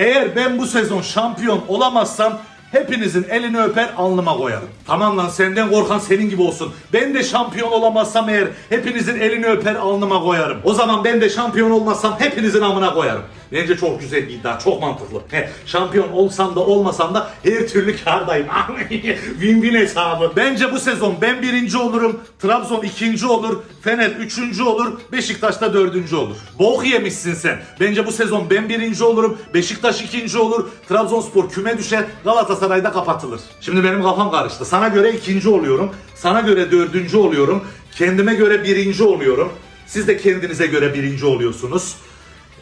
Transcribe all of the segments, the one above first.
Eğer ben bu sezon şampiyon olamazsam hepinizin elini öper alnıma koyarım. Tamam lan senden korkan senin gibi olsun. Ben de şampiyon olamazsam eğer hepinizin elini öper alnıma koyarım. O zaman ben de şampiyon olmazsam hepinizin amına koyarım. Bence çok güzel bir iddia, çok mantıklı. He, şampiyon olsam da olmasam da her türlü kardayım. Win-win hesabı. Bence bu sezon ben birinci olurum, Trabzon ikinci olur, Fener üçüncü olur, Beşiktaş da dördüncü olur. Bok yemişsin sen. Bence bu sezon ben birinci olurum, Beşiktaş ikinci olur, Trabzonspor küme düşer, Galatasaray'da kapatılır. Şimdi benim kafam karıştı. Sana göre ikinci oluyorum, sana göre dördüncü oluyorum, kendime göre birinci oluyorum. Siz de kendinize göre birinci oluyorsunuz.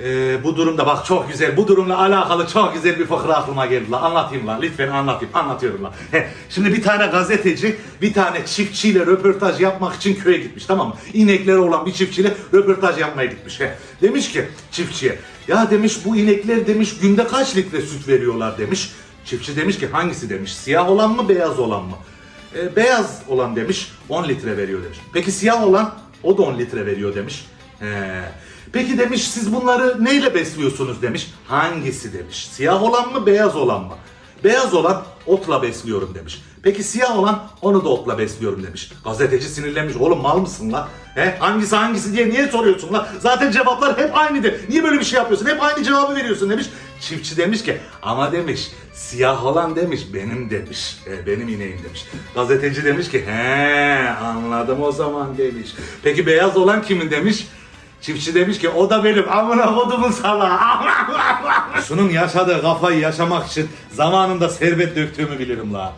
Ee, bu durumda bak çok güzel. Bu durumla alakalı çok güzel bir fıkra aklıma geldi la. Anlatayım la. Lütfen anlatayım. Anlatıyorum la. He, şimdi bir tane gazeteci bir tane çiftçiyle röportaj yapmak için köye gitmiş tamam mı? İnekleri olan bir çiftçiyle röportaj yapmaya gitmiş. He. Demiş ki çiftçiye ya demiş bu inekler demiş günde kaç litre süt veriyorlar demiş. Çiftçi demiş ki hangisi demiş. Siyah olan mı beyaz olan mı? E, beyaz olan demiş 10 litre veriyor demiş. Peki siyah olan o da 10 litre veriyor demiş. He. Peki demiş siz bunları neyle besliyorsunuz demiş. Hangisi demiş. Siyah olan mı beyaz olan mı? Beyaz olan otla besliyorum demiş. Peki siyah olan onu da otla besliyorum demiş. Gazeteci sinirlenmiş. Oğlum mal mısın la? He? Hangisi hangisi diye niye soruyorsun la? Zaten cevaplar hep aynıdır. Niye böyle bir şey yapıyorsun? Hep aynı cevabı veriyorsun demiş. Çiftçi demiş ki ama demiş siyah olan demiş benim demiş. E, benim ineğim demiş. Gazeteci demiş ki he anladım o zaman demiş. Peki beyaz olan kimin demiş? Çiftçi demiş ki o da benim amına kodumun salağı. Şunun yaşadığı kafayı yaşamak için zamanında servet döktüğümü bilirim la.